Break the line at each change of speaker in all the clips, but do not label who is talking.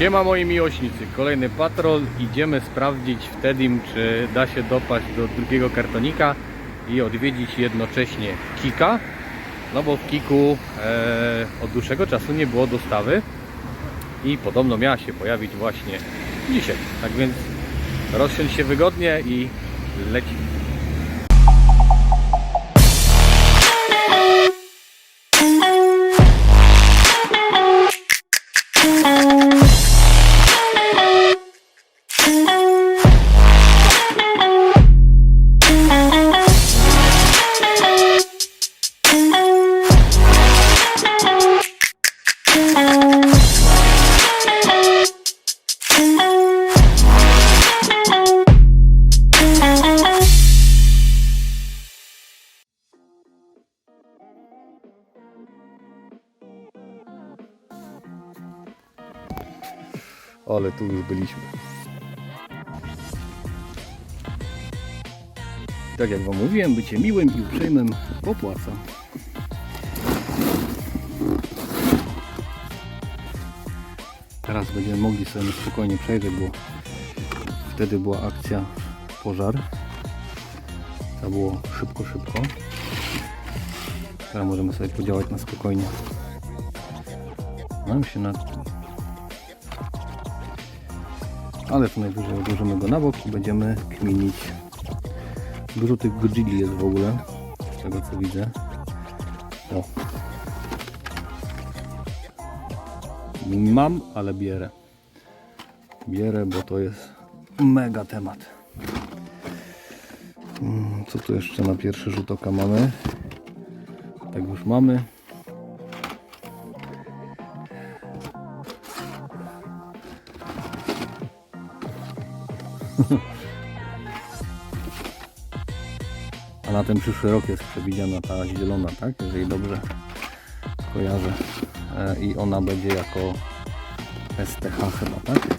Siema moi miłośnicy, kolejny patrol. Idziemy sprawdzić w Tedim, czy da się dopaść do drugiego kartonika i odwiedzić jednocześnie Kika. No bo w Kiku e, od dłuższego czasu nie było dostawy i podobno miała się pojawić właśnie dzisiaj. Tak więc rozsiądź się wygodnie i lecimy. Ale tu już byliśmy. Tak jak Wam mówiłem, bycie miłym i uprzejmym opłaca. Teraz będziemy mogli sobie spokojnie przejrzeć, bo wtedy była akcja pożar. To było szybko, szybko. Teraz możemy sobie podziałać na spokojnie. Mam się nad Ale to najwyżej odłożymy go na bok i będziemy kminić. Dużo tych godzili jest w ogóle, z tego co widzę. O. Mam, ale bierę. Bierę, bo to jest mega temat. Mm, Co tu jeszcze na pierwszy rzut oka mamy? Tak już mamy. A na ten przyszły rok jest przewidziana ta zielona, tak? Jeżeli dobrze kojarzę. E, I ona będzie jako STH chyba, tak?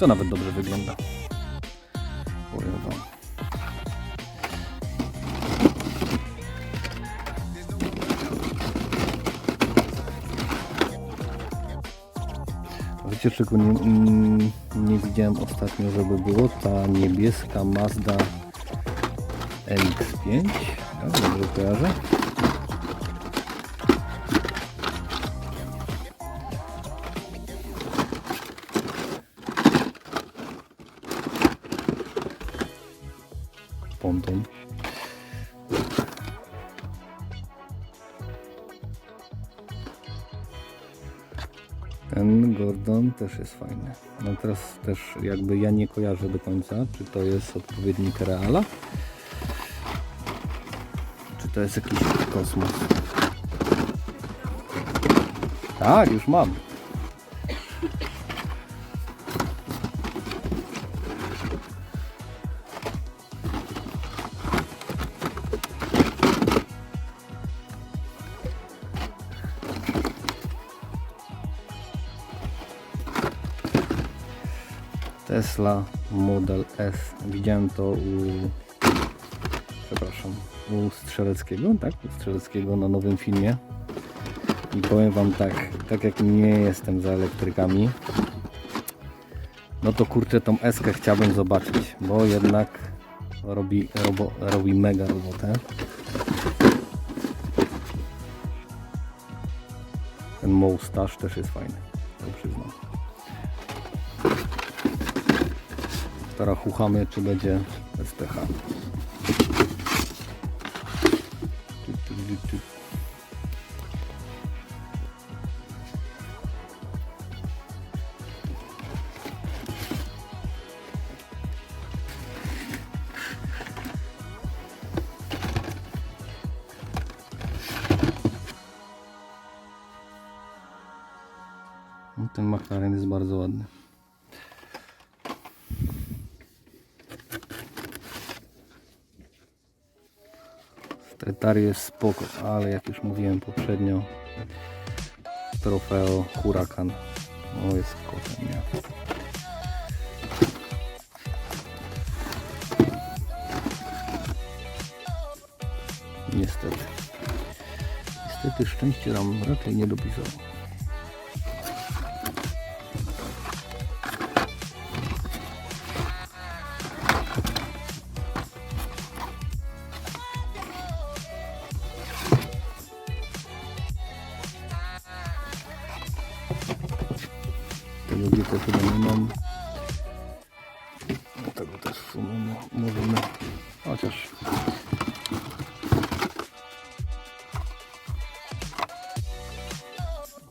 To nawet dobrze wygląda. Powiem wam. Wiecie czego nie, mm, nie widziałem ostatnio, żeby było? Ta niebieska Mazda MX-5, tak? Dobrze kojarzę? Ponton. Ten Gordon też jest fajny. No teraz też jakby ja nie kojarzę do końca, czy to jest odpowiednik Reala, to jest jakiś kosmos. Tak, już mam. Tesla Model S. Widziałem to u u Strzeleckiego, tak? U Strzeleckiego na nowym filmie. I powiem Wam tak, tak jak nie jestem za elektrykami, no to kurczę tą S chciałbym zobaczyć, bo jednak robi, robo, robi mega robotę. Ten Moustache też jest fajny, to przyznam. Teraz chuchamy, czy będzie STH. Tu, Stretari jest spoko, ale jak już mówiłem poprzednio, trofeo Huracan no jest kotem, nie? Niestety. Niestety szczęście nam raczej nie dopisało.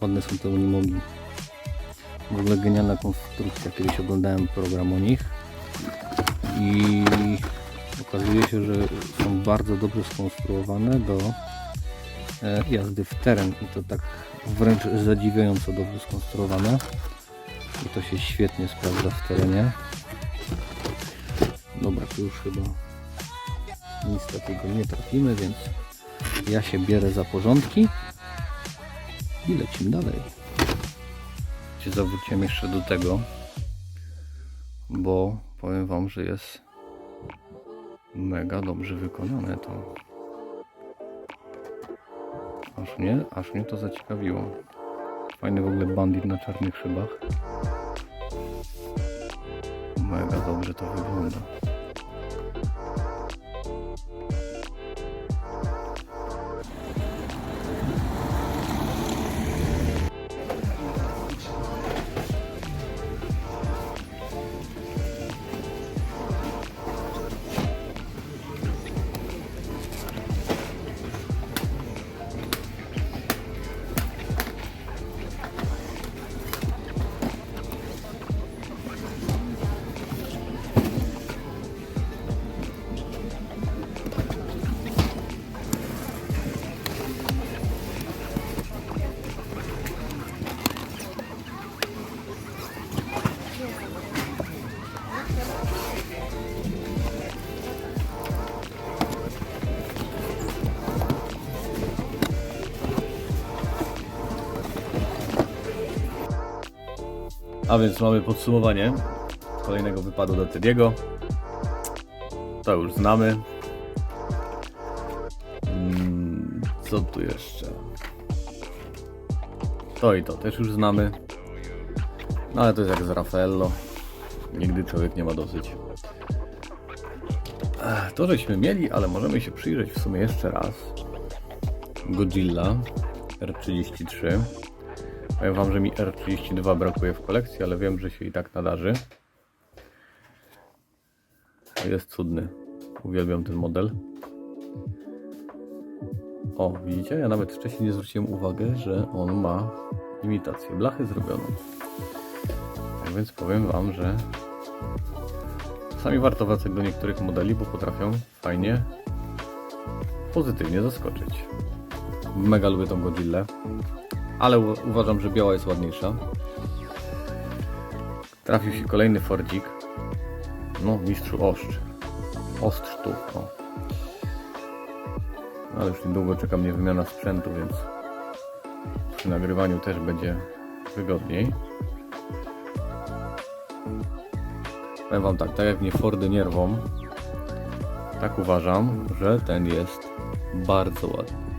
Ładne są te unimogi. W ogóle genialna konstrukcja. Kiedyś oglądałem program o nich i okazuje się, że są bardzo dobrze skonstruowane do e, jazdy w teren i to tak wręcz zadziwiająco dobrze skonstruowane i to się świetnie sprawdza w terenie. Dobra, tu już chyba nic takiego nie trafimy, więc ja się bierę za porządki i lecimy dalej. Zawróciłem jeszcze do tego, bo powiem Wam, że jest mega dobrze wykonane to. Aż mnie, aż mnie to zaciekawiło. Fajny w ogóle bandit na czarnych szybach. Mega dobrze to wygląda. A więc mamy podsumowanie kolejnego wypadu do Tediego. To już znamy. Mm, Co tu jeszcze? To i to też już znamy. No ale to jest jak z Raffaello. Nigdy człowiek nie ma dosyć. To żeśmy mieli, ale możemy się przyjrzeć w sumie jeszcze raz. Godzilla R33. Powiem Wam, że mi R32 brakuje w kolekcji, ale wiem, że się i tak nadarzy. Jest cudny. Uwielbiam ten model. O, widzicie? Ja nawet wcześniej nie zwróciłem uwagi, że on ma imitację blachy zrobioną. Tak więc powiem Wam, że czasami warto wracać do niektórych modeli, bo potrafią fajnie, pozytywnie zaskoczyć. Mega lubię tą Godzillę ale uważam, że biała jest ładniejsza. Trafił się kolejny Fordzik. No, mistrzu ostrz. Ostrz tu, o. Ale już niedługo czeka mnie wymiana sprzętu, więc przy nagrywaniu też będzie wygodniej. Powiem wam tak, tak jak mnie Fordy nie rwą, tak uważam, że ten jest bardzo ładny.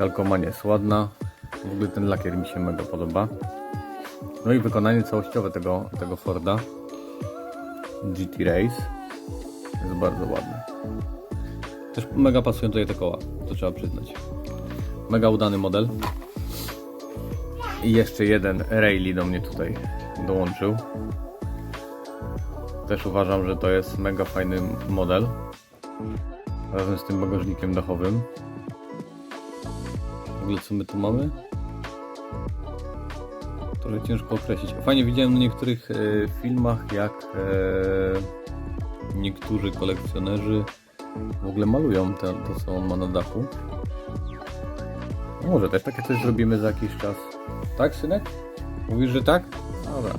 Kalkomania jest ładna. W ogóle ten lakier mi się mega podoba. No i wykonanie całościowe tego, tego Forda GT Race jest bardzo ładne. Też mega pasują tutaj te koła, to trzeba przyznać. Mega udany model. I jeszcze jeden Rayleigh do mnie tutaj dołączył. Też uważam, że to jest mega fajny model. Razem z tym bagażnikiem dachowym. Ogóle co my tu mamy? Trochę ciężko określić. Fajnie widziałem na niektórych e, filmach, jak e, niektórzy kolekcjonerzy w ogóle malują te, to, co on ma na dachu. Może też takie coś zrobimy za jakiś czas. Tak, synek? Mówisz, że tak? Dobra.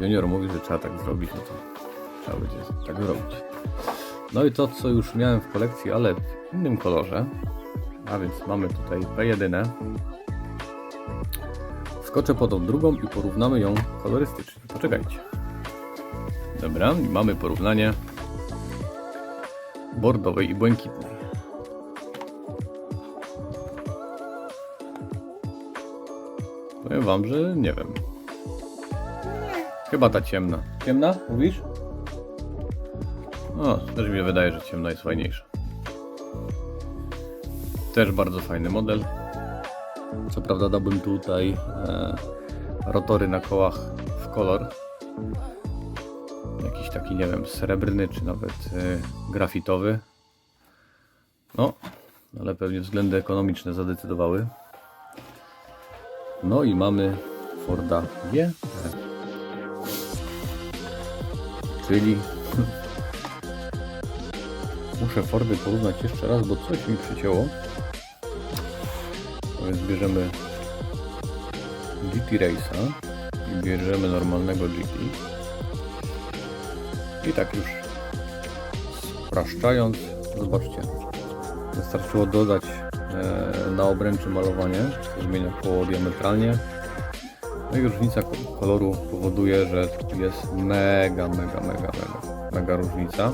Junior mówi, że trzeba tak zrobić, no to trzeba będzie tak zrobić. No i to, co już miałem w kolekcji, ale w innym kolorze. A więc mamy tutaj P1. Skoczę po tą drugą i porównamy ją kolorystycznie. Poczekajcie. Dobra, i mamy porównanie bordowej i błękitnej. Powiem wam, że nie wiem. Chyba ta ciemna. Ciemna? Mówisz? O, też mi się wydaje, że ciemna jest fajniejsza. Też bardzo fajny model. Co prawda dałbym tutaj e, rotory na kołach w kolor. Jakiś taki, nie wiem, srebrny czy nawet y, grafitowy. No, ale pewnie względy ekonomiczne zadecydowały. No i mamy Forda G, czyli muszę Fordy porównać jeszcze raz, bo coś mi przycięło. No więc bierzemy GT Race'a i bierzemy normalnego GT. I tak już spraszczając, zobaczcie, wystarczyło dodać e, na obręczy malowanie, co zmienia koło diametralnie. No i różnica ko- koloru powoduje, że jest mega, mega, mega, mega, mega różnica.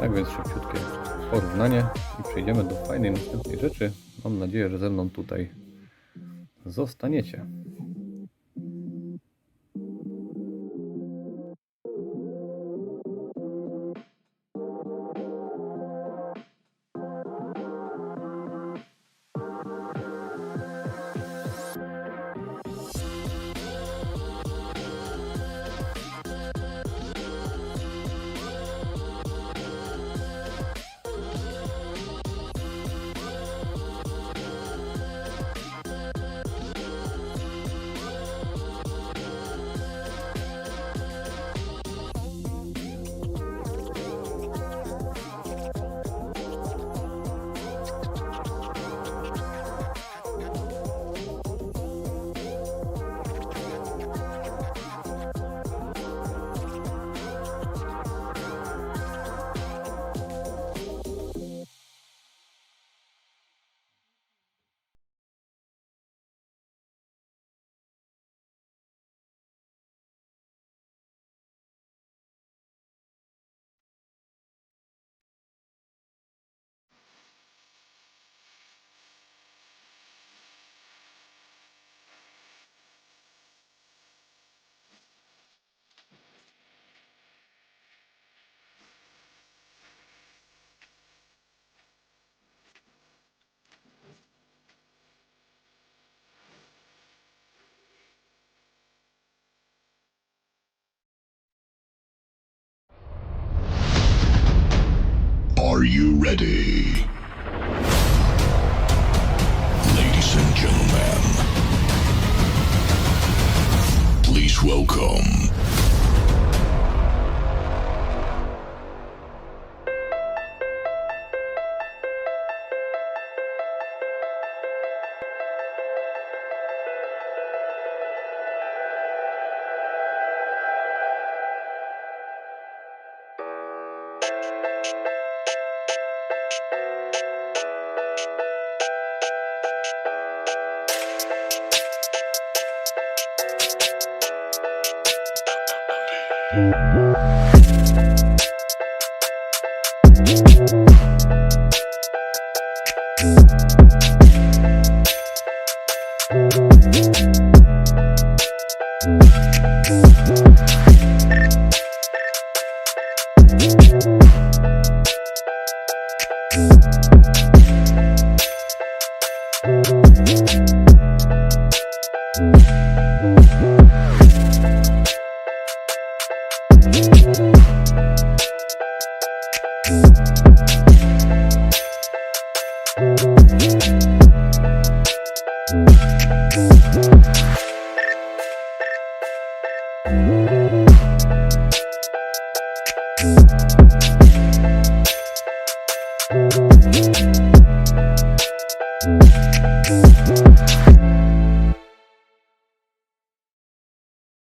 Tak więc szybciutkie porównanie i przejdziemy do fajnej następnej rzeczy. Mam nadzieję, że ze mną tutaj zostaniecie.
You ready? Ladies and gentlemen, please welcome.
Thank you.